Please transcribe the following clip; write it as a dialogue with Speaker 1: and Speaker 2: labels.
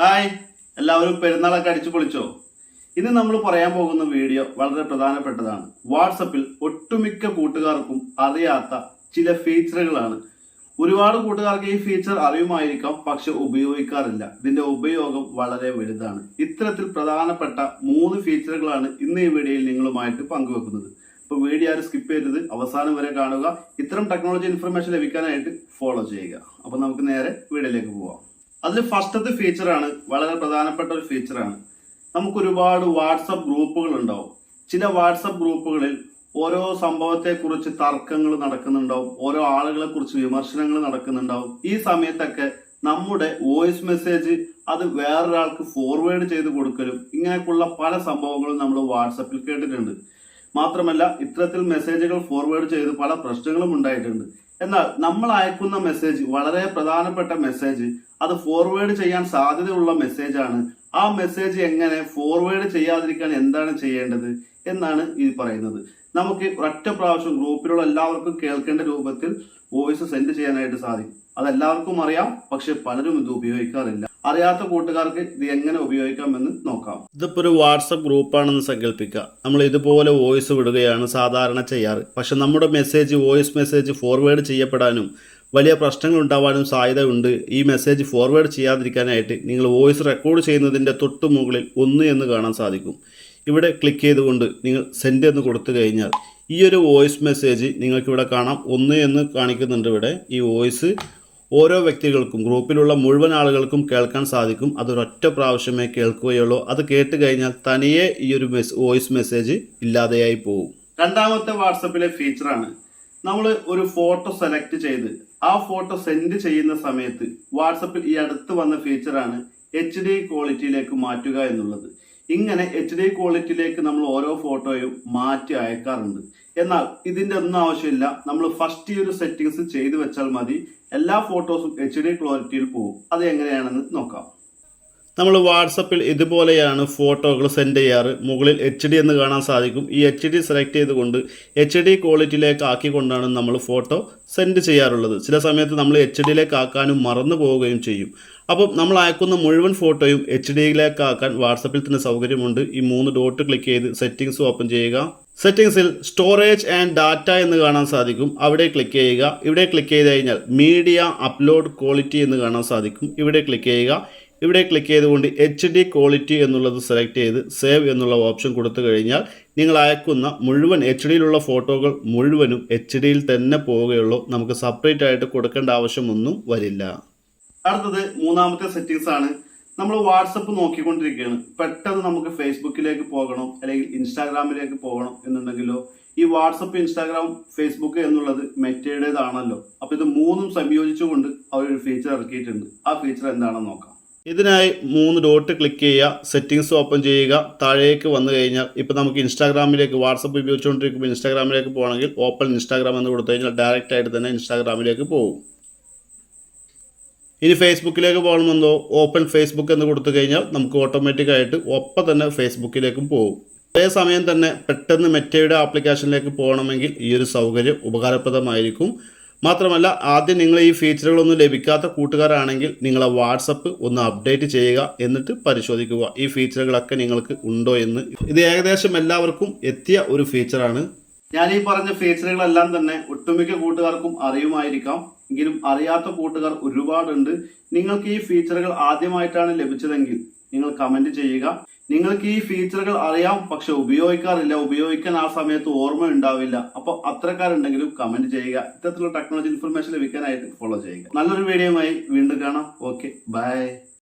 Speaker 1: Hi എല്ലാവരും പെരുന്നാളൊക്കെ അടിച്ചു പൊളിച്ചോ? ഇന്ന് നമ്മൾ പറയാൻ പോകുന്ന വീഡിയോ വളരെ പ്രധാനപ്പെട്ടതാണ്. വാട്സപ്പിൽ ഒട്ടുമിക്ക കൂട്ടുകാർക്കും അറിയാത്ത ചില ഫീച്ചറുകളാണ് ഒരുപാട് കൂട്ടുകാർക്ക് ഈ ഫീച്ചർ അറിയുമായിരിക്കാം പക്ഷെ ഉപയോഗിക്കാറില്ല. ഇതിന്റെ ഉപയോഗം വളരെ വലുതാണ്. ഇത്തരത്തിൽ പ്രധാനപ്പെട്ട മൂന്ന് ഫീച്ചറുകളാണ് ഇന്ന് ഈ വീഡിയോയിൽ നിങ്ങളുമായിട്ട് പങ്കുവെക്കുന്നത്. അപ്പോൾ വീഡിയോ ആരും സ്കിപ്പ് ചെയ്യരുത്. അവസാനം വരെ കാണുക. ഇത്തരം ടെക്നോളജി ഇൻഫർമേഷൻ ലഭിക്കാനായിട്ട് ഫോളോ ചെയ്യുക. അപ്പോൾ നമുക്ക് നേരെ വീഡിയോയിലേക്ക് പോവാം. അതിൽ ഫസ്റ്റത്തെ ഫീച്ചറാണ് വളരെ പ്രധാനപ്പെട്ട ഒരു ഫീച്ചറാണ് നമുക്ക് ഒരുപാട് വാട്സപ്പ് ഗ്രൂപ്പുകൾ ഉണ്ടാവും ചില വാട്സപ്പ് ഗ്രൂപ്പുകളിൽ ഓരോ സംഭവത്തെക്കുറിച്ച് തർക്കങ്ങൾ നടക്കുന്നുണ്ടാവും ഓരോ ആളുകളെ കുറിച്ച് വിമർശനങ്ങൾ നടക്കുന്നുണ്ടാവും. ഈ സമയത്തൊക്കെ നമ്മുടെ വോയിസ് മെസ്സേജ് അത് വേറൊരാൾക്ക് ഫോർവേഡ് ചെയ്ത് കൊടുക്കലും ഇങ്ങനെയൊക്കെയുള്ള പല സംഭവങ്ങളും നമ്മൾ വാട്സപ്പിൽ കേട്ടിട്ടുണ്ട്. മാത്രമല്ല ഇത്തരത്തിൽ മെസ്സേജുകൾ ഫോർവേഡ് ചെയ്ത് പല പ്രശ്നങ്ങളും ഉണ്ടായിട്ടുണ്ട്. എന്നാൽ നമ്മൾ അയക്കുന്ന മെസ്സേജ് വളരെ പ്രധാനപ്പെട്ട മെസ്സേജ് അത് ഫോർവേഡ് ചെയ്യാൻ സാധ്യതയുള്ള മെസ്സേജാണ് ആ മെസ്സേജ് എങ്ങനെ ഫോർവേഡ് ചെയ്യാതിരിക്കാൻ എന്താണ് ചെയ്യേണ്ടത് എന്നാണ് ഈ പറയുന്നത്. നമുക്ക് ഒറ്റ പ്രാവശ്യം ഗ്രൂപ്പിലുള്ള എല്ലാവർക്കും കേൾക്കേണ്ട രൂപത്തിൽ വോയിസ് സെൻഡ് ചെയ്യാനായിട്ട് സാധിക്കും. അതെല്ലാവർക്കും അറിയാം പക്ഷെ പലരും ഇത് ഉപയോഗിക്കാറില്ല. അറിയാത്ത കൂട്ടുകാർക്ക് ഇത് എങ്ങനെ ഉപയോഗിക്കാമെന്ന് നോക്കാം. ഇതിപ്പോൾ ഒരു വാട്സപ്പ് ഗ്രൂപ്പാണെന്ന് സങ്കല്പിക്കുക. നമ്മൾ ഇതുപോലെ വോയിസ് വിടുകയാണ് സാധാരണ ചെയ്യാറ്. പക്ഷെ നമ്മുടെ മെസ്സേജ് വോയിസ് മെസ്സേജ് ഫോർവേഡ് ചെയ്യപ്പെടാനും വലിയ പ്രശ്നങ്ങൾ ഉണ്ടാവാനും സാധ്യതയുണ്ട്. ഈ മെസ്സേജ് ഫോർവേഡ് ചെയ്യാതിരിക്കാനായിട്ട് നിങ്ങൾ വോയിസ് റെക്കോർഡ് ചെയ്യുന്നതിന്റെ തൊട്ട് മുകളിൽ ഒന്ന് എന്ന് കാണാൻ സാധിക്കും. ഇവിടെ ക്ലിക്ക് ചെയ്തുകൊണ്ട് നിങ്ങൾ സെൻഡ് എന്ന് കൊടുത്തു കഴിഞ്ഞാൽ ഈ ഒരു വോയിസ് മെസ്സേജ് നിങ്ങൾക്കിവിടെ കാണാം. ഒന്ന് എന്ന് കാണിക്കുന്നുണ്ട് ഇവിടെ. ഈ വോയിസ് ഓരോ വ്യക്തികൾക്കും ഗ്രൂപ്പിലുള്ള മുഴുവൻ ആളുകൾക്കും കേൾക്കാൻ സാധിക്കും. അതൊരൊറ്റ പ്രാവശ്യമേ കേൾക്കുകയുള്ളൂ. അത് കേട്ട് കഴിഞ്ഞാൽ തനിയെ ഈ ഒരു മെസ് വോയിസ് മെസ്സേജ് ഇല്ലാതെയായി പോകും. രണ്ടാമത്തെ വാട്സപ്പിലെ ഫീച്ചറാണ് നമ്മൾ ഒരു ഫോട്ടോ സെലക്ട് ചെയ്ത് ആ ഫോട്ടോ സെൻഡ് ചെയ്യുന്ന സമയത്ത് വാട്സപ്പിൽ ഈ അടുത്ത് വന്ന ഫീച്ചറാണ് എച്ച് ഡി ക്വാളിറ്റിയിലേക്ക് മാറ്റുക എന്നുള്ളത്. ഇങ്ങനെ എച്ച് ഡി ക്വാളിറ്റിയിലേക്ക് നമ്മൾ ഓരോ ഫോട്ടോയും മാറ്റി അയക്കാറുണ്ട്. എന്നാൽ ഇതിന്റെ ഒന്നും ആവശ്യമില്ല. നമ്മൾ ഫസ്റ്റ് ഈ ഒരു സെറ്റിങ്സ് ചെയ്തു വെച്ചാൽ മതി. എല്ലാ ഫോട്ടോസും എച്ച് ഡി ക്വാളിറ്റിയിൽ പോകും അത് എങ്ങനെയാണെന്ന് നോക്കാം. നമ്മൾ വാട്സപ്പിൽ ഇതുപോലെയാണ് ഫോട്ടോകൾ സെൻഡ് ചെയ്യാറ്. മുകളിൽ എച്ച് ഡി എന്ന് കാണാൻ സാധിക്കും. ഈ എച്ച് ഡി സെലക്ട് ചെയ്തുകൊണ്ട് എച്ച് ഡി ക്വാളിറ്റിയിലേക്ക് ആക്കിക്കൊണ്ടാണ് നമ്മൾ ഫോട്ടോ സെൻഡ് ചെയ്യാറുള്ളത്. ചില സമയത്ത് നമ്മൾ എച്ച് ഡിയിലേക്ക് ആക്കാനും മറന്നു പോവുകയും ചെയ്യും. അപ്പം നമ്മൾ അയക്കുന്ന മുഴുവൻ ഫോട്ടോയും എച്ച് ഡിയിലേക്ക് ആക്കാൻ വാട്സപ്പിൽ തന്നെ സൗകര്യമുണ്ട്. ഈ മൂന്ന് ഡോട്ട് ക്ലിക്ക് ചെയ്ത് സെറ്റിങ്സ് ഓപ്പൺ ചെയ്യുക. സെറ്റിങ്സിൽ സ്റ്റോറേജ് ആൻഡ് ഡാറ്റ എന്ന് കാണാൻ സാധിക്കും. അവിടെ ക്ലിക്ക് ചെയ്യുക. ഇവിടെ ക്ലിക്ക് ചെയ്ത് കഴിഞ്ഞാൽ മീഡിയ അപ്ലോഡ് ക്വാളിറ്റി എന്ന് കാണാൻ സാധിക്കും. ഇവിടെ ക്ലിക്ക് ചെയ്യുക. ഇവിടെ ക്ലിക്ക് ചെയ്തുകൊണ്ട് എച്ച് ഡി ക്വാളിറ്റി എന്നുള്ളത് സെലക്ട് ചെയ്ത് സേവ് എന്നുള്ള ഓപ്ഷൻ കൊടുത്തു കഴിഞ്ഞാൽ നിങ്ങൾ അയക്കുന്ന മുഴുവൻ എച്ച് ഡിയിലുള്ള ഫോട്ടോകൾ മുഴുവനും എച്ച് ഡിയിൽ തന്നെ പോവുകയുള്ളൂ. നമുക്ക് സെപ്പറേറ്റ് ആയിട്ട് കൊടുക്കേണ്ട ആവശ്യമൊന്നും വരില്ല. അടുത്തത് മൂന്നാമത്തെ സെറ്റിങ്സ് ആണ്. നമ്മൾ വാട്സപ്പ് നോക്കിക്കൊണ്ടിരിക്കുകയാണ്. പെട്ടെന്ന് നമുക്ക് ഫേസ്ബുക്കിലേക്ക് പോകണം അല്ലെങ്കിൽ ഇൻസ്റ്റാഗ്രാമിലേക്ക് പോകണം എന്നുണ്ടെങ്കിലോ ഈ വാട്സപ്പ് ഇൻസ്റ്റാഗ്രാം ഫേസ്ബുക്ക് എന്നുള്ളത് മെറ്റയുടേതാണല്ലോ. അപ്പൊ ഇത് മൂന്നും സംയോജിച്ചുകൊണ്ട് അവരൊരു ഫീച്ചർ ഇറക്കിയിട്ടുണ്ട്. ആ ഫീച്ചർ എന്താണെന്ന് നോക്കാം. ഇതിനായി മൂന്ന് ഡോട്ട് ക്ലിക്ക് ചെയ്യുക സെറ്റിങ്സ് ഓപ്പൺ ചെയ്യുക താഴേക്ക് വന്നു കഴിഞ്ഞാൽ ഇപ്പോൾ നമുക്ക് ഇൻസ്റ്റാഗ്രാമിലേക്ക് വാട്സപ്പ് ഉപയോഗിച്ചുകൊണ്ടിരിക്കുമ്പോൾ ഇൻസ്റ്റാഗ്രാമിലേക്ക് പോകണമെങ്കിൽ ഓപ്പൺ ഇൻസ്റ്റാഗ്രാം എന്ന് കൊടുത്തു കഴിഞ്ഞാൽ ഡയറക്റ്റ് ആയിട്ട് തന്നെ ഇൻസ്റ്റാഗ്രാമിലേക്ക് പോകും. ഇനി ഫേസ്ബുക്കിലേക്ക് പോകണമെന്നോ ഓപ്പൺ ഫേസ്ബുക്ക് എന്ന് കൊടുത്തു കഴിഞ്ഞാൽ നമുക്ക് ഓട്ടോമാറ്റിക്കായിട്ട് ഒപ്പം തന്നെ ഫേസ്ബുക്കിലേക്കും പോകും. അതേസമയം തന്നെ പെട്ടെന്ന് മെറ്റയുടെ ആപ്ലിക്കേഷനിലേക്ക് പോകണമെങ്കിൽ ഈ ഒരു സൗകര്യം ഉപകാരപ്രദമായിരിക്കും. മാത്രമല്ല ആദ്യം നിങ്ങൾ ഈ ഫീച്ചറുകളൊന്നും ലഭിക്കാത്ത കൂട്ടുകാരാണെങ്കിൽ നിങ്ങളെ വാട്സപ്പ് ഒന്ന് അപ്ഡേറ്റ് ചെയ്യുക എന്നിട്ട് പരിശോധിക്കുക. ഈ ഫീച്ചറുകളൊക്കെ നിങ്ങൾക്ക് ഉണ്ടോ എന്ന്. ഇത് ഏകദേശം എല്ലാവർക്കും എത്തിയ ഒരു ഫീച്ചറാണ് ഞാൻ ഈ പറഞ്ഞ ഫീച്ചറുകളെല്ലാം തന്നെ ഒട്ടുമിക്ക കൂട്ടുകാർക്കും അറിയുമായിരിക്കാം. എങ്കിലും അറിയാത്ത കൂട്ടുകാർ ഒരുപാടുണ്ട്. നിങ്ങൾക്ക് ഈ ഫീച്ചറുകൾ ആദ്യമായിട്ടാണ് ലഭിച്ചതെങ്കിൽ നിങ്ങൾ കമന്റ് ചെയ്യുക. നിങ്ങൾക്ക് ഈ ഫീച്ചറുകൾ അറിയാം പക്ഷെ ഉപയോഗിക്കാറില്ല. ഉപയോഗിക്കാൻ ആ സമയത്ത് ഓർമ്മ ഉണ്ടാവില്ല. അപ്പൊ അത്രക്കാരുണ്ടെങ്കിലും കമന്റ് ചെയ്യുക. ഇത്തരത്തിലുള്ള ടെക്നോളജി ഇൻഫർമേഷൻ ലഭിക്കാനായിട്ട് ഫോളോ ചെയ്യുക. നല്ലൊരു വീഡിയോയുമായി വീണ്ടും കാണാം. Okay bye